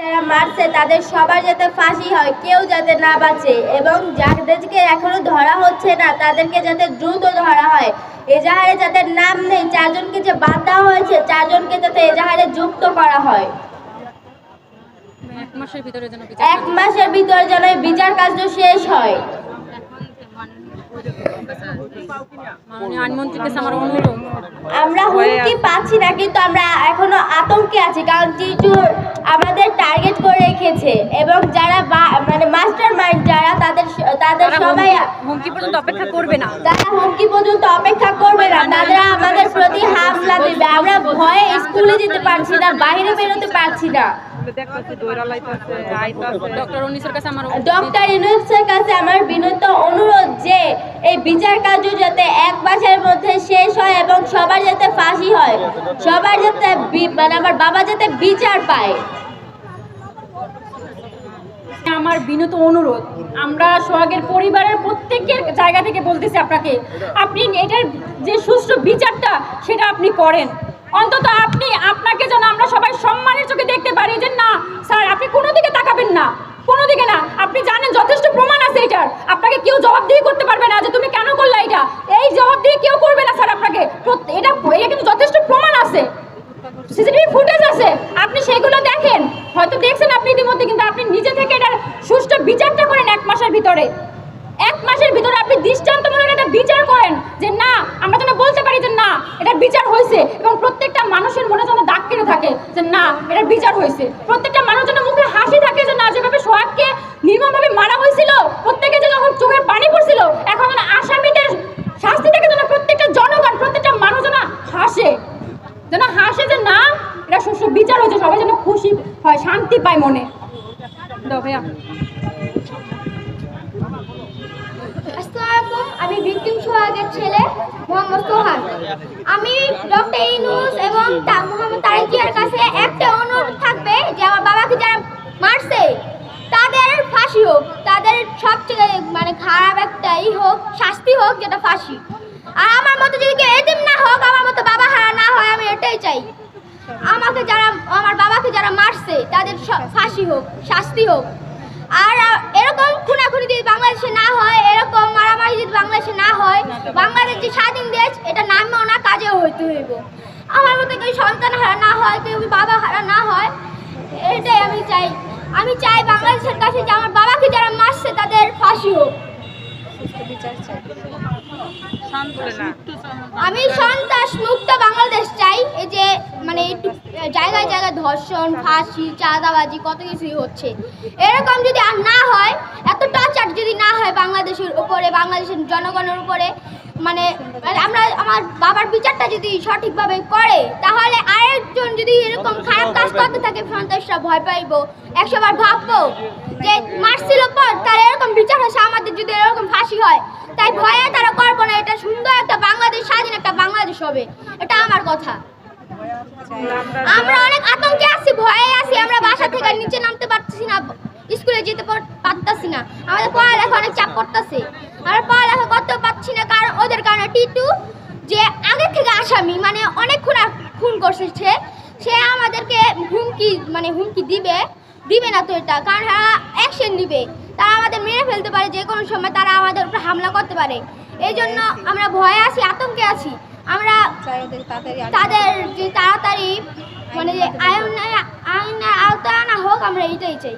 যারা মারছে তাদের সবার যাতে ফাঁসি হয় কেউ যাতে না বাঁচে। এবং যাদেরকে এখনও ধরা হচ্ছে না তাদেরকে যাতে দ্রুত ধরা হয়। এজাহারে যাদের নাম নেই চারজনকে যে বাদ দেওয়া হয়েছে চারজনকে যাতে এজাহারে যুক্ত করা হয়। এক মাসের ভিতরে যেন বিচার কার্য শেষ হয়। আমার হুমকি পাচ্ছি না, কিন্তু আমরা এখনও আতঙ্কে আছি, কারণ টিটু আমাদের টার্গেট করে রেখেছে এবং হুমকি- পর্যন্ত অপেক্ষা করবে না। তারা হুমকি পর্যন্ত অপেক্ষা করবে না তারা আমাদের প্রতি হামলা দিবে। আমরা ভয়ে স্কুলে যেতে পারছি না বাইরে বেরোতে পারছি না। ডক্টর অনিসের কাছে আমার ডক্টর ইউনুসের কাছে আমার বিনীত অনুরোধ যে এই বিচার কার্য যাতে এক মাসের মধ্যে শেষ হয় এবং সবার যাতে ফাঁসি হয় সবার যাতে মানে আমার বাবা যাতে বিচার পায়। আমার বিনীত অনুরোধ, আমরা সোহাগের পরিবারের প্রত্যেকের জায়গা থেকে বলতেছি আপনাকে, আপনি এটার যে সুষ্ঠু বিচারটা সেটা আপনি করেন। অন্তত আপনি আপনাকে যেন আমরা সবাই সম্মানের চোখে দেখতে পারি যে না, স্যার, আপনি কোনো দিকে তাকাবেন না কোনো দিকে না আপনি জানেন যথেষ্ট প্রমাণ আছে এটার আপনাকে কেউ জবাবদিহি করতে পারবে না যে তুমি কেন করলা এটা এই জবাবদিহি কেউ করবে না স্যার আপনাকে প্রত্যে- এটা এটা কিন্তু যথেষ্ট প্রমাণ আছে সিসিটিভি ফুটেজ আছে আপনি সেগুলো দেখেন হয়তো দেখছেন আপনি ইতিমধ্যে কিন্তু আপনি নিজে থেকে এটার সুষ্ঠু বিচারটা করেন এক ভিতরে এক মাসের ভিতরে আপনি দৃষ্টান্তমূলক একটা বিচার করেন যে না, আমরা যেন বলতে পারি যে না, এটার বিচার হয়েছে এবং প্রত্যেকটা মানুষের মনে যেন দাগ কেটে থাকে যে না, এটার বিচার হয়েছে। প্রত্যেকটা মানুষ যেন মুখে হাসি থাকে যে না, যেভাবে সোহাগকে নির্মমভাবে মারা হয়েছিল, প্রত্যেকে যে যখন চোখের পানি পড়ছিল, এখন যেন আসামিদের শাস্তি থেকে যেন প্রত্যেকটা জনগণ, প্রত্যেকটা মানুষ যেন হাসে। যেন হাসে যে না, এটা সুষ্ঠু বিচার হয়েছে, সবাই যেন খুশি হয়, শান্তি পায় মনে। ভাইয়া। আমি ভিকটিম সোহাগের ছেলে, মোহাম্মদ সোহাগ। আমি ডক্টর ইনুস এবং মোহাম্মদ তারেকিয়ার কাছে একটা অনুরোধ থাকবে যে আমার বাবাকে যারা মারছে, তাদের ফাঁসি হোক। তাদের সবচেয়ে মানে খারাপ একটা ই হোক, শাস্তি হোক, যেটা ফাঁসি। আর আমার মতো যদি কেউ এদিন না হোক, আমার মতো বাবা হারা না হয়, আমি এটাই চাই। আমাকে যারা, আমার বাবাকে যারা মারছে, তাদের ফাঁসি হোক, শাস্তি হোক। আর বাংলাদেশে না হয়, বাংলাদেশ যে স্বাধীন দেশ, এটা নামেও না, কাজেও হইতে হইব। আমার মতো কেউ সন্তান হারা না হয়, কেউ বাবা হারা না হয়, এটাই আমি চাই। আমি চাই বাংলাদেশের কাছে যে আমার বাবাকে যারা মারছে, তাদের ফাঁসি হোক। আমি সন্ত্রাস মুক্ত বাংলাদেশ চাই, এই যে মানে একটু জায়গায় জায়গায় ধর্ষণ, ফাঁসি, চাঁদাবাজি, কত কিছুই হচ্ছে। এরকম যদি আর না হয় এত টর্চার যদি না হয় বাংলাদেশের উপরে বাংলাদেশের জনগণের উপরে মানে আমরা আমার বাবার বিচারটা যদি সঠিকভাবে করে তাহলে আরেকজন যদি এরকম খারাপ কাজ করতে থাকে সন্ত্রাসরা ভয় পাইবো একশোবার ভাববো যে মারছিল পর তার এরকম বিচার হয়েছে আমাদের যদি এরকম ফাঁসি হয় তাই ভয়ে তারা করব না। এটা সুন্দর একটা বাংলাদেশ স্বাধীন একটা বাংলাদেশ হবে। এটা আমার কথা। আমরা অনেক আতঙ্কে আছি ভয়ে আছি আমরা বাসা থেকে নিচে নামতে পারছি না। স্কুলে যেতে পার- পারতাছি না। আমাদের পড়ালেখা অনেক চাপ করতেছে আমরা পড়ালেখা করতে পারছি না কারণ ওদের কারণে টিটু যে আগে থেকে আসামি মানে অনেক খুন খুন করছে সে সে আমাদেরকে হুমকি মানে হুমকি দিবে দিবে না তো এটা কারণ তারা অ্যাকশন দিবে তারা আমাদের মেরে ফেলতে পারে যে কোনো সময় তারা আমাদের উপর হামলা করতে পারে। এই জন্য আমরা ভয়ে আছি আতঙ্কে আছি। আমরা তাদের যে তাড়াতাড়ি মানে যে আইন আমরা এইটাই চাই।